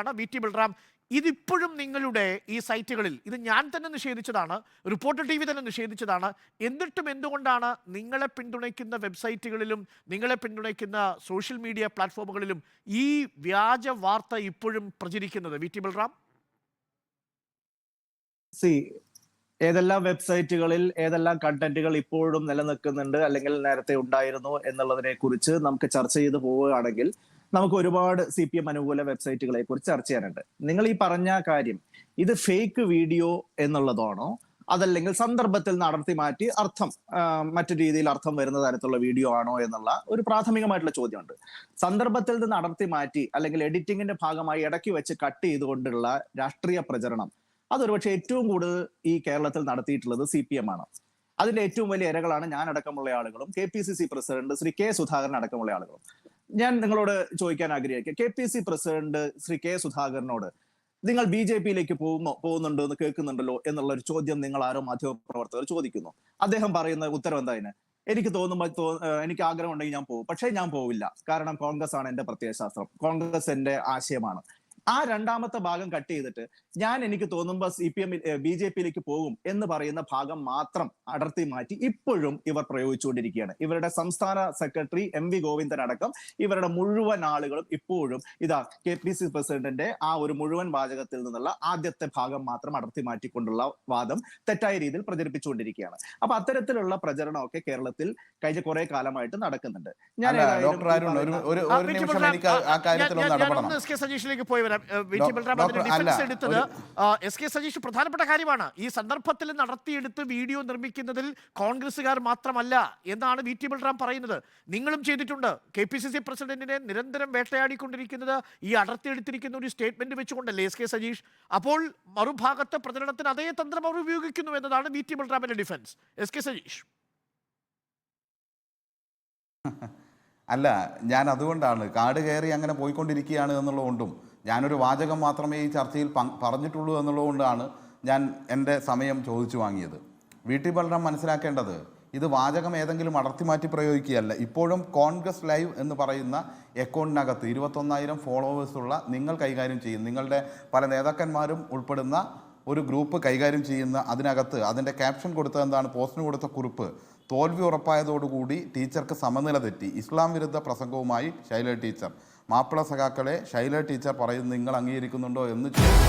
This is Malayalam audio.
ആണ് വി ടി ബൽറാം. ഇതിപ്പോഴും നിങ്ങളുടെ ഈ സൈറ്റുകളിൽ ഇത് ഞാൻ തന്നെ നിഷേധിച്ചതാണ് റിപ്പോർട്ടർ ടി വി തന്നെ നിഷേധിച്ചതാണ്. എന്നിട്ടും എന്തുകൊണ്ടാണ് നിങ്ങളെ പിന്തുണയ്ക്കുന്ന വെബ്സൈറ്റുകളിലും നിങ്ങളെ പിന്തുണയ്ക്കുന്ന സോഷ്യൽ മീഡിയ പ്ലാറ്റ്ഫോമുകളിലും ഈ വ്യാജ വാർത്ത ഇപ്പോഴും പ്രചരിക്കുന്നത്? V T Balram. സി ഏതെല്ലാം വെബ്സൈറ്റുകളിൽ ഏതെല്ലാം കണ്ടന്റുകൾ ഇപ്പോഴും നിലനിൽക്കുന്നുണ്ട് അല്ലെങ്കിൽ നേരത്തെ ഉണ്ടായിരുന്നു എന്നുള്ളതിനെ കുറിച്ച് നമുക്ക് ചർച്ച ചെയ്തു പോവുകയാണെങ്കിൽ നമുക്ക് ഒരുപാട് സി പി എം അനുകൂല വെബ്സൈറ്റുകളെ കുറിച്ച് ചർച്ച ചെയ്യാനുണ്ട്. നിങ്ങൾ ഈ പറഞ്ഞ കാര്യം ഇത് ഫേക്ക് വീഡിയോ എന്നുള്ളതാണോ? അതല്ലെങ്കിൽ സന്ദർഭത്തിൽ നടത്തി മാറ്റി അർത്ഥം മറ്റു രീതിയിൽ അർത്ഥം വരുന്ന തരത്തിലുള്ള വീഡിയോ ആണോ എന്നുള്ള ഒരു പ്രാഥമികമായിട്ടുള്ള ചോദ്യമുണ്ട്. സന്ദർഭത്തിൽ നിന്ന് നടത്തി മാറ്റി അല്ലെങ്കിൽ എഡിറ്റിംഗിന്റെ ഭാഗമായി ഇടയ്ക്ക് വെച്ച് കട്ട് ചെയ്തുകൊണ്ടുള്ള രാഷ്ട്രീയ പ്രചരണം അതൊരു പക്ഷേ ഏറ്റവും കൂടുതൽ ഈ കേരളത്തിൽ നടത്തിയിട്ടുള്ളത് സി പി എം ആണ്. അതിന്റെ ഏറ്റവും വലിയ ഇരകളാണ് ഞാൻ അടക്കമുള്ള ആളുകളും K P C C president Shri K Sudhakaran അടക്കമുള്ള ആളുകളും. ഞാൻ നിങ്ങളോട് ചോദിക്കാൻ ആഗ്രഹിക്കുക K P C president Shri K സുധാകരനോട് നിങ്ങൾ ബി ജെ പിയിലേക്ക് പോകുമോ പോകുന്നുണ്ടോ എന്ന് കേൾക്കുന്നുണ്ടല്ലോ എന്നുള്ള ഒരു ചോദ്യം നിങ്ങൾ ആരോ മാധ്യമ പ്രവർത്തകർ ചോദിക്കുന്നു. അദ്ദേഹം പറയുന്ന ഉത്തരം എന്താ എനിക്ക് തോന്നുമ്പോൾ എനിക്ക് ആഗ്രഹം ഉണ്ടെങ്കിൽ ഞാൻ പോകും. പക്ഷേ ഞാൻ പോവില്ല. കാരണം കോൺഗ്രസ് ആണ് എന്റെ പ്രത്യയശാസ്ത്രം. കോൺഗ്രസ് എന്റെ ആശയമാണ്. ആ രണ്ടാമത്തെ ഭാഗം കട്ട് ചെയ്തിട്ട് ഞാൻ എനിക്ക് തോന്നുമ്പോൾ സി പി എമ്മിൽ ബി ജെ പിയിലേക്ക് പോകും എന്ന് പറയുന്ന ഭാഗം മാത്രം അടർത്തി മാറ്റി ഇപ്പോഴും ഇവർ പ്രയോഗിച്ചുകൊണ്ടിരിക്കുകയാണ്. ഇവരുടെ സംസ്ഥാന സെക്രട്ടറി എം വി ഗോവിന്ദൻ അടക്കം ഇവരുടെ മുഴുവൻ ആളുകളും ഇപ്പോഴും ഇതാ കെ പി സി പ്രസിഡന്റിന്റെ ആ ഒരു മുഴുവൻ വാചകത്തിൽ നിന്നുള്ള ആദ്യത്തെ ഭാഗം മാത്രം അടർത്തി മാറ്റിക്കൊണ്ടുള്ള വാദം തെറ്റായ രീതിയിൽ പ്രചരിപ്പിച്ചുകൊണ്ടിരിക്കുകയാണ്. അപ്പൊ അത്തരത്തിലുള്ള പ്രചരണമൊക്കെ കേരളത്തിൽ കഴിഞ്ഞ കുറെ കാലമായിട്ട് നടക്കുന്നുണ്ട്. ഞാൻ ഡോക്ടർ അരുൺ ഒരു നിമിഷം എനിക്ക് ആ- കാര്യത്തിൽ ഒന്ന് സജീഷിലേക്ക് പോയി വരാം. ഡിഫൻസ് എടുത്തത് എസ് കെ സജീഷ് പ്രധാനപ്പെട്ട കാര്യമാണ്. ഈ സന്ദർഭത്തിൽ നടത്തിയെടുത്ത് വീഡിയോ നിർമ്മിക്കുന്നതിൽ കോൺഗ്രസ്സുകാർ മാത്രമല്ല എന്നാണ് വി ടി ബൽറാം പറയുന്നത്. നിങ്ങളും ചെയ്തിട്ടുണ്ട്. കെ പി സി സി പ്രസിഡന്റിനെ നിരന്തരം വേട്ടയാടിക്കൊണ്ടിരിക്കുന്നത് ഈ അടർത്തിയെടുത്തിരിക്കുന്ന ഒരു സ്റ്റേറ്റ്മെന്റ് വെച്ചുകൊണ്ടല്ലേ എസ് കെ സജീഷ് അപ്പോൾ മറുഭാഗത്തെ പ്രചരണത്തിന് അതേ തന്ത്രം അവർ ഉപയോഗിക്കുന്നു എന്നതാണ് വി ടി ബൽറാമിന്റെ ഡിഫൻസ്. എസ് കെ സജീഷ് അല്ല ഞാൻ അതുകൊണ്ടാണ് കാട് കയറി അങ്ങനെ പോയിക്കൊണ്ടിരിക്കുകയാണ് എന്നുള്ളതുകൊണ്ടും ഞാനൊരു വാചകം മാത്രമേ ഈ ചർച്ചയിൽ പറഞ്ഞിട്ടുള്ളൂ എന്നുള്ളതുകൊണ്ടാണ് ഞാൻ എന്റെ സമയം ചോദിച്ചു വാങ്ങിയത്. വീട്ടിൽ ബലറാം മനസ്സിലാക്കേണ്ടത് ഇത് വാചകം ഏതെങ്കിലും അടർത്തി മാറ്റി പ്രയോഗിക്കുകയല്ല. ഇപ്പോഴും കോൺഗ്രസ് ലൈവ് എന്ന് പറയുന്ന അക്കൗണ്ടിനകത്ത് ഇരുപത്തൊന്നായിരം ഫോളോവേഴ്സുള്ള നിങ്ങൾ കൈകാര്യം ചെയ്യും നിങ്ങളുടെ പല നേതാക്കന്മാരും ഉൾപ്പെടുന്ന ഒരു ഗ്രൂപ്പ് കൈകാര്യം ചെയ്യുന്ന അതിനകത്ത് അതിന്റെ ക്യാപ്ഷൻ കൊടുത്ത എന്താണ്? പോസ്റ്റിന് കൊടുത്ത കുറിപ്പ്. തോൽവി ഉറപ്പായതോടുകൂടി ടീച്ചർക്ക് സമനില തെറ്റി. ഇസ്ലാം വിരുദ്ധ പ്രസംഗവുമായി ശൈല ടീച്ചർ. മാപ്പിള സഖാക്കളെ ശൈല ടീച്ചർ പറയുന്നത് നിങ്ങൾ അംഗീകരിക്കുന്നുണ്ടോ എന്ന് ചോദിച്ചു.